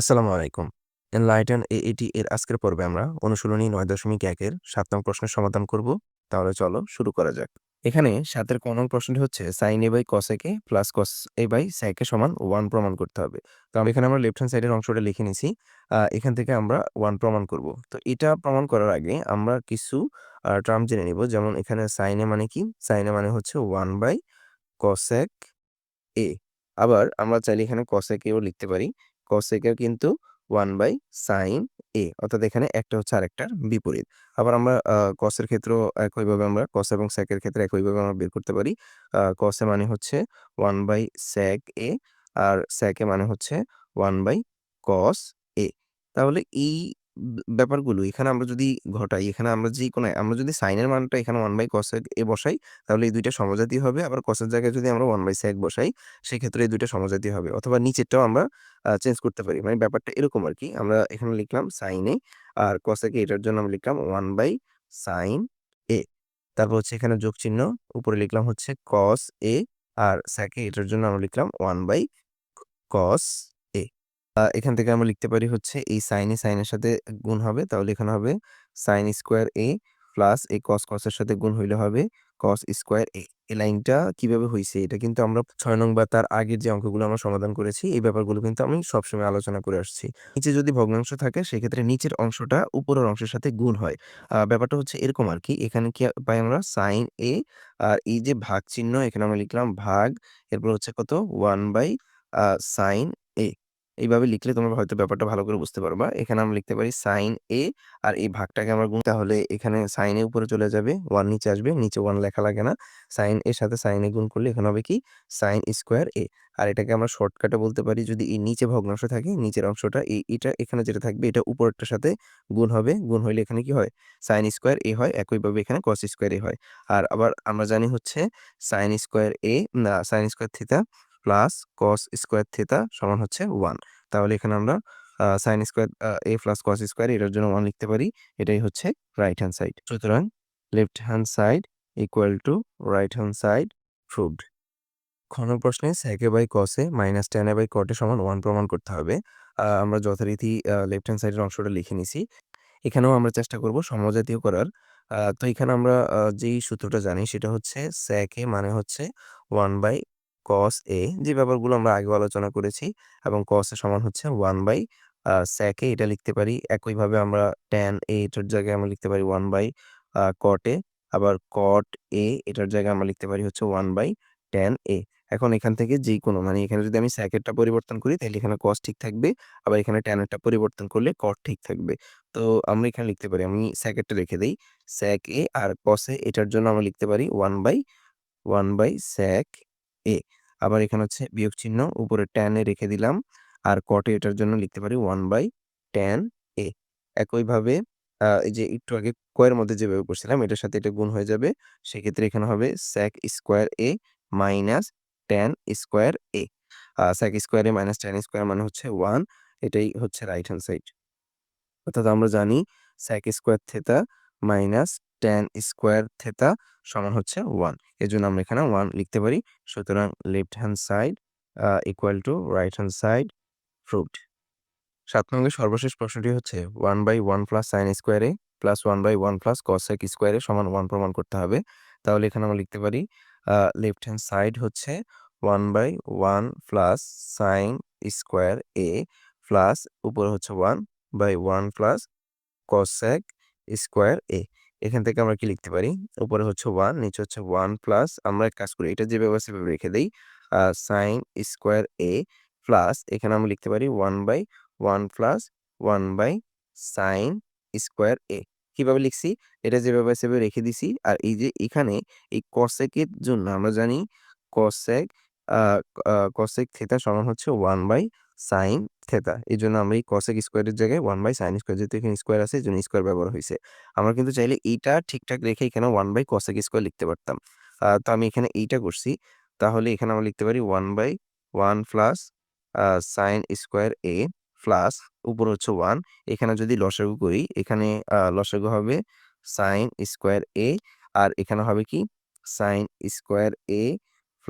আসসালামু আলাইকুম। এনলাইটেন এটি এর আজকের পর্বে আমরা অনুশীলনী ৯.১ এর ৭ নং প্রশ্নের সমাধান করব। তাহলে চলো শুরু করা যাক। এখানে ৭ এর ক নং প্রশ্নটি হচ্ছে sin a by cos a K plus cos a by a সমান ওয়ান প্রমাণ করতে হবে। তো আমি এখানে আমরা লেফট হ্যান্ড সাইডের অংশটা লিখে নিছি। এখান থেকে আমরা ওয়ান প্রমাণ করব। তো এটা প্রমাণ করার আগে আমরা কিছু টার্ম জেনে নিব। যেমন এখানে সাইনে মানে কি? সাইনে মানে হচ্ছে ওয়ান বাই cosec এ আবার আমরা চাইলে এখানে cosec a ও লিখতে পারি। A কিন্তু 1 বাই sin a অর্থাৎ এখানে একটা হচ্ছে আরেকটার বিপরীত। আবার আমরা এর ক্ষেত্রেও একইভাবে আমরা cos এবং এর ক্ষেত্রে একইভাবে আমরা বের করতে পারি। a মানে হচ্ছে 1 বাই sec a আর a মানে হচ্ছে 1 বাই cos a তাহলে এই ব্যাপারগুলো এখানে আমরা যদি ঘটাই, এখানে আমরা যেকোনো আমরা যদি এর মানটা এখানে 1 বাই cosec a বসাই, তাহলে এই ২ টা সমজাতি হবে। আবার এর জায়গায় যদি আমরা 1 বাই sec বসাই, সেক্ষেত্রে এই ২ টা সমজাতি হবে। অথবা নিচেরটাও আমরা চেঞ্জ করতে পারি। মানে ব্যাপারটা এরকম আর কি আমরা এখানে লিখলাম sin a আর a এটার জন্য আমরা লিখলাম ওয়ান বাই সাইন এ তারপর হচ্ছে এখানে যোগ চিহ্ন, উপরে লিখলাম হচ্ছে কস এ আর a এটার জন্য আমরা লিখলাম ওয়ান বাই কস এ এখান থেকে আমরা লিখতে পারি হচ্ছে এই a sin এর সাথে গুণ হবে। তাহলে এখানে হবে সাইন স্কোয়ার এ প্লাস এই কস কসের সাথে গুণ হইলে হবে কস স্কোয়ার a এই লাইনটা কীভাবে হয়েছে এটা কিন্তু আমরা ছয় নং বা তার আগের যে অঙ্কগুলো আমরা সমাধান করেছি, এই ব্যাপারগুলো কিন্তু আমি সবসময় আলোচনা করে আসছি। নিচে যদি ভগ্নাংশ থাকে সেক্ষেত্রে নিচের অংশটা উপরের অংশের সাথে গুণ হয়। ব্যাপারটা হচ্ছে এরকম আর কি এখানে কি পাই আমরা সাইন এ আর এই যে ভাগ চিহ্ন এখানে আমরা লিখলাম ভাগ, এরপর হচ্ছে কত ওয়ান বাই a এইভাবে লিখলে তোমরা হয়তো ব্যাপারটা ভালো করে বুঝতে পারবা। এখানে আমরা লিখতে পারি সাইন এ আর এই ভাগটাকে আমরা গুণ তাহলে এখানে sin a উপরে চলে যাবে, ওয়ান নিচে আসবে। নিচে ওয়ান লেখা লাগে না। সাইন এর সাথে sin a গুণ করলে এখানে হবে কি সাইন স্কোয়ার এ আর এটাকে আমরা শর্টকাটে বলতে পারি যদি এই নিচে ভগ্নাংশ থাকে, নিচের অংশটা এই এটা এখানে যেটা থাকবে এটা উপরেরটার সাথে গুণ হবে। গুণ হইলে এখানে কি হয়? সাইন স্কোয়ার এ হয়। একইভাবে এখানে কস স্কয়ার a হয়। আর আবার আমরা জানি হচ্ছে সাইন স্কোয়ার এ না sin square theta plus cos square theta সমান হচ্ছে 1 তাহলে এখানে আমরা, আ square a plus cos square এটার জন্য ওয়ান লিখতে পারি। এটাই হচ্ছে রাইট হ্যান্ড সাইড। সুতরাং left hand side equal to right hand side proved. খ প্রশ্নে a by a minus a by a সমান ওয়ান প্রমাণ করতে হবে। আমরা যথারীতি লেফট হ্যান্ড সাইডের অংশটা লিখে নিছি। এখানেও আমরা চেষ্টা করব সমজাতীয় করার। তো এখানে আমরা যেই সূত্রটা জানি সেটা হচ্ছে a মানে হচ্ছে ওয়ান বাই cos a, যে ব্যাপারগুলো আমরা আগেও আলোচনা করেছি, এবং cos a সমান হচ্ছে 1 বাই a এটা লিখতে পারি। একইভাবে আমরা tan a এটার জায়গায় আমরা লিখতে পারি 1 বাই cot a আবার cot a এটার জায়গায় আমরা লিখতে পারি হচ্ছে 1 বাই tan a এখন এখান থেকে যে কোনো মানে এখানে যদি আমি এরটা পরিবর্তন করি, তাহলে এখানে cos ঠিক থাকবে। আবার এখানে ট্যানেরটা পরিবর্তন করলে cot ঠিক থাকবে। তো আমরা এখানে লিখতে পারি, আমি এরটা রেখে দিই sec a আর a এটার জন্য আমরা লিখতে পারি one by one by sec a আবার এখানে হচ্ছে বিয়োগ চিহ্ন উপরে a রেখে দিলাম। আর a এটার জন্য লিখতে পারি 1 বাই tan a একইভাবে এই যে একটু আগে ক এর মধ্যে যেভাবে করছিলাম, এটার সাথে এটা গুণ হয়ে যাবে। সেক্ষেত্রে এখানে হবে sec square a minus tan square a sec square a minus tan square মানে হচ্ছে ওয়ান এটাই হচ্ছে রাইট হ্যান্ড সাইড। অর্থাৎ আমরা জানি sec square theta minus tan square theta সমান হচ্ছে 1 এজন্য আমরা এখানে 1 লিখতে পারি। সুতরাং left hand side equal to right hand side proved. ৭ নংয়ের সর্বশেষ প্রশ্নটি হচ্ছে 1 by 1 plus sin square plus 1 by 1 plus sec square সমান 1 প্রমাণ করতে হবে। তাহলে এখানে আমরা লিখতে পারি লেফট হ্যান্ড সাইড হচ্ছে 1 by 1 plus sin square a plus উপরে হচ্ছে 1 by 1 plus sec square a এখান থেকে আমরা কি লিখতে পারি? উপরে হচ্ছে ওয়ান নিচে হচ্ছে ওয়ান প্লাস আমরা কাজ করি, এটা যেভাবে সেভাবে রেখে দেই। সাইন স্কোয়ার এ প্লাস এখানে আমরা লিখতে পারি one by one plus one by sine square a কীভাবে লিখছি? এটা যেভাবে সেভাবে রেখে দিছি। আর এই যে এখানে এই এর জন্য আমরা জানি আ cosec থিটা সমান হচ্ছে ওয়ান বাই sin এই জন্য আমরা এই কসেক স্কোয়ারের জায়গায় ওয়ান বাই সাইন স্কোয়ার যেহেতু এখানে স্কয়ার আছে, এই জন্য স্কোয়ার ব্যবহার হয়েছে। আমরা কিন্তু চাইলে এইটা ঠিকঠাক রেখে এখানে ওয়ান বাই কসেক স্কোয়ার লিখতে পারতাম। তো আমি এখানে এইটা করছি। তাহলে এখানে আমরা লিখতে পারি one by one plus sine square a plus উপর হচ্ছে ওয়ান এখানে যদি লসাগু করি, এখানে লসাগু হবে সাইন স্কোয়ার এ আর এখানে হবে কি? Sine square a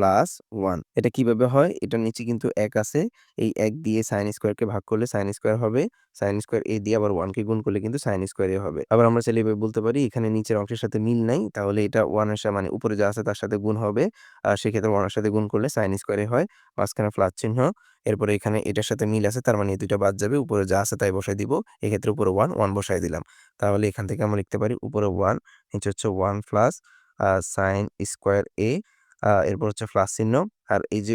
plus one এটা কীভাবে হয়? এটার নিচে কিন্তু এক আছে। এই এক দিয়ে সাইন স্কোয়ারকে ভাগ করলে সাইন স্কোয়ার হবে। সাইন স্কোয়ার এ দিয়ে আবার ওয়ানকে গুণ করলে কিন্তু সাইন স্কোয়ার হবে। আবার আমরা চাইলে এভাবে বলতে পারি, এখানে নিচের অংশের সাথে মিল নাই, তাহলে এটা ওয়ানের সাথে মানে উপরে যা আছে তার সাথে গুণ হবে। আর সেক্ষেত্রে ওয়ানের সাথে গুণ করলে সাইন স্কোয়ারে হয়। মাঝখানে প্লাস চিহ্ন। এরপরে এখানে এটার সাথে মিল আছে, তার মানে এই দুইটা বাদ যাবে। উপরে যা আছে তাই বসাই দিব। এক্ষেত্রে উপরে ওয়ান ওয়ান বসাই দিলাম। তাহলে এখান থেকে আমরা লিখতে পারি উপরে ওয়ান নিচে হচ্ছে one plus sine square a এরপর হচ্ছে প্লাস চিহ্ন। আর এই যে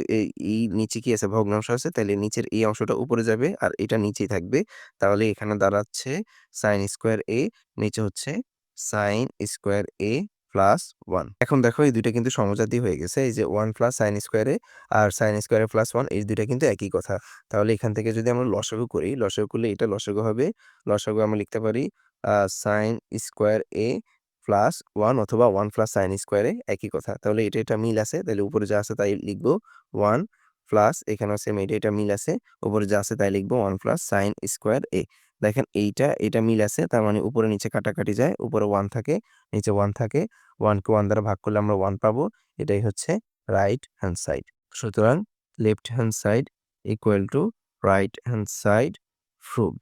এই নিচে কি আছে? ভগ্নাংশ আছে। তাহলে নিচের এই অংশটা উপরে যাবে আর এটা নিচেই থাকবে। তাহলে এখানে দাঁড়াচ্ছে সাইন স্কোয়ার এ নিচে হচ্ছে sine square a plus one এখন দেখো এই দুইটা কিন্তু সমজাতি হয়ে গেছে। এই যে one plus sine square A R sine square A plus one এই দুইটা কিন্তু একই কথা। তাহলে এখান থেকে যদি আমরা লসাগু করি, লসাগু করলে এটা লসাগু হবে। লসাগু আমরা লিখতে পারি sine square a plus one অথবা ওয়ান প্লাস সাইন স্কোয়ারে একই কথা। তাহলে এটা এটা মিল আছে, তাহলে উপরে যা আছে তাই লিখব ওয়ান প্লাস এখানেও সেম এটা এটা মিল আছে, উপরে যা আছে তাই লিখব one plus sine square a. দেখেন এইটা, এটা মিল আছে, তার মানে উপরে নিচে কাটাকাটি যায়, উপরে ওয়ান থাকে, নিচে ওয়ান থাকে ওয়ানকে ওয়ান দ্বারা ভাগ করলে আমরা ওয়ান পাবো, এটাই হচ্ছে রাইট হ্যান্ড সাইড সুতরাং left hand side equal to right hand side proved